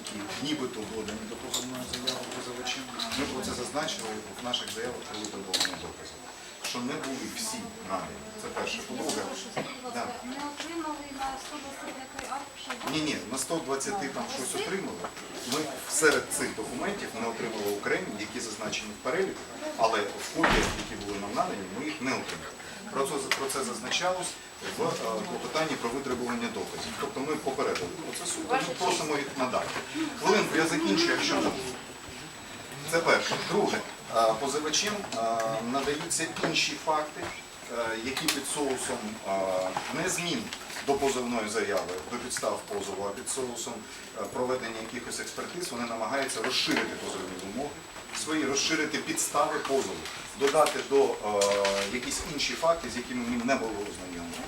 які нібито додані до позовної заяви позивачем. Ми про це зазначили в наших заявах про витребування доказів. Що не були всі надані. Це перше. По-друге, да. Не отримали на 129 аркуші. ні, ні, на 120 там щось отримали. Ми серед цих документів не отримали окремі, які зазначені в переліку, але в копіях, які були нам надані, ми їх не отримали. Про це, про це зазначалось в е, клопотанні про витребування доказів. Ми просимо їх надати. Хвилинку, я закінчу, якщо можна. Це перше. Друге, е, позивачем е, надаються інші факти, е, які під соусом не змін до позовної заяви, до підстав позову, а під соусом проведення якихось експертиз, вони намагаються розширити позовні вимоги, свої розширити підстави позову, додати до якісь інші факти, з якими ми не були ознайомлені.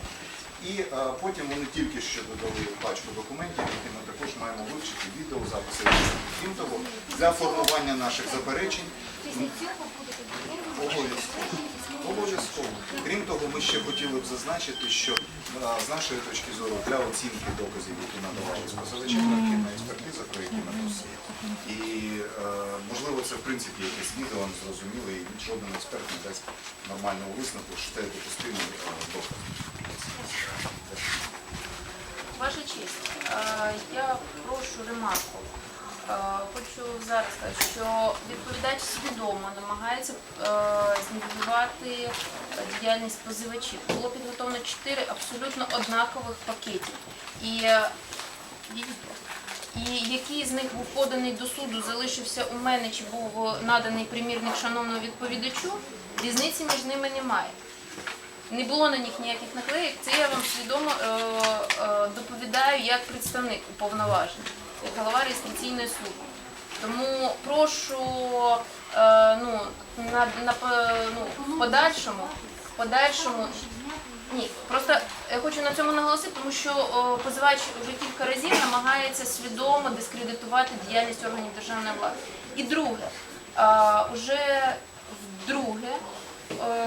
І е, потім вони тільки що додали пачку документів, які ми також маємо вивчити, відео, записи. Крім того, для формування наших заперечень Обов'язково. Обов'язково. Крім того, ми ще хотіли б зазначити, що е, з нашої точки зору для оцінки доказів, які надавались позивачем, необхідна експертиза, про які ми просили. І е, можливо це в принципі якесь відео незрозуміле, і жоден експерт не дасть нормального висновку, що це допустимий е, доказ. Ваша честь, е, я прошу ремарку. Е, Хочу зараз сказати, що відповідач свідомо намагається е, знівелювати діяльність позивачів. Було підготовлено чотири абсолютно однакових пакетів. І, і який з них був поданий до суду, залишився у мене чи був наданий примірник шановному відповідачу, різниці між ними немає. Не було на них ніяких наклеїк. Це я вам свідомо е, е, доповідаю як представник уповноважений, як голова реєстраційної служби. Тому прошу е, ну, на, на, ну, подальшому, подальшому ні, просто я хочу на цьому наголосити, тому що о, позивач вже кілька разів намагається свідомо дискредитувати діяльність органів державної влади. І друге, а, уже вдруге е,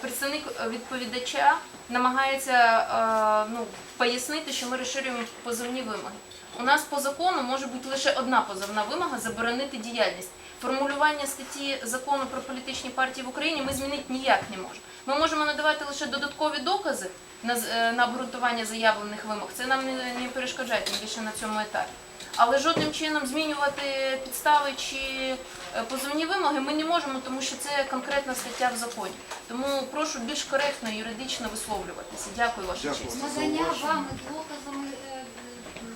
представник відповідача намагається е, ну, пояснити, що ми розширюємо позовні вимоги. У нас по закону може бути лише одна позовна вимога заборонити діяльність. Формулювання статті закону про політичні партії в Україні ми змінити ніяк не можемо. Ми можемо надавати лише додаткові докази на, е, на обґрунтування заявлених вимог. Це нам не, не перешкоджає, більше на цьому етапі. Але жодним чином змінювати підстави чи е, позовні вимоги ми не можемо, тому що це конкретна стаття в законі. Тому прошу більш коректно юридично висловлюватися. Дякую, ваша Дякую. честь. Надання вами доказами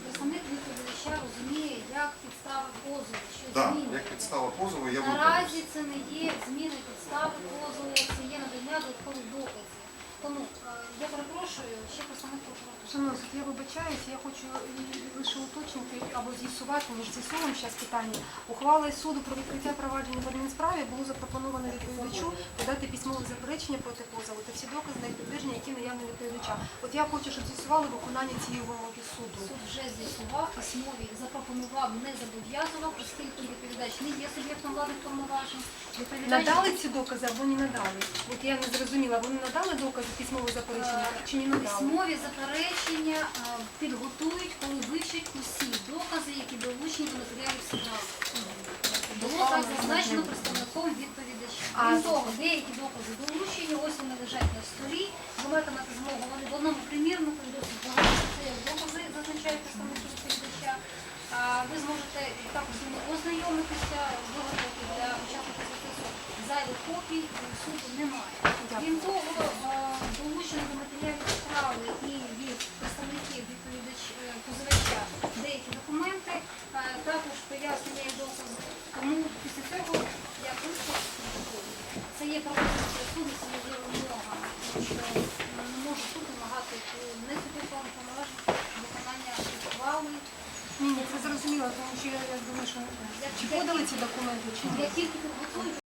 представник відповідача розуміє, як підстави позову, що Так, зміни. як підстава позову, я. Наразі це не є зміни підстави позову, це є надання додаткових доказів. Тому е, я перепрошую, ще представник прокуратури. Шановні, суд, я вибачаюсь, я хочу лише уточнити або з'ясувати, ми ж з'ясовуємо зараз питання. Ухвалою суду про відкриття провадження в адмінсправі було запропоновано відповідачу подати письмове заперечення проти позову та всі докази на підтвердження, які наявні відповідача. От я хочу, щоб з'ясували виконання цієї вимоги суду. Суд вже з'ясував, письмові запропонував, не зобов'язував, оскільки відповідач не є суб'єктом владних повноважень. Надали ці докази або не надали? От я не зрозуміла, вони надали докази письмове заперечення чи не надали? Письмові заперечення е, підготують, коли вивчать усі докази, які долучені до матеріалів справи. Було так зазначено представником відповідача. Крім того, деякі докази долучені, ось вони лежать на столі. Ви матимете змогу вони в одному примірнику досить багато. Це як докази зазначають представники Ви зможете також ознайомитися, виготовити для учасників процесу зайвих копій суду немає. Крім того, е, долучено до матеріалів справи і від представників відповідач е, позивача деякі документи, е, також пояснення і докази. Тому після цього я просто це є пропозиція суду, це не є вимога, тому що не може суд вимагати не суб'єктом повноважень виконання ухвали. Зрозуміло, тому що я, я думаю, що чи подали ці документи, чи ні?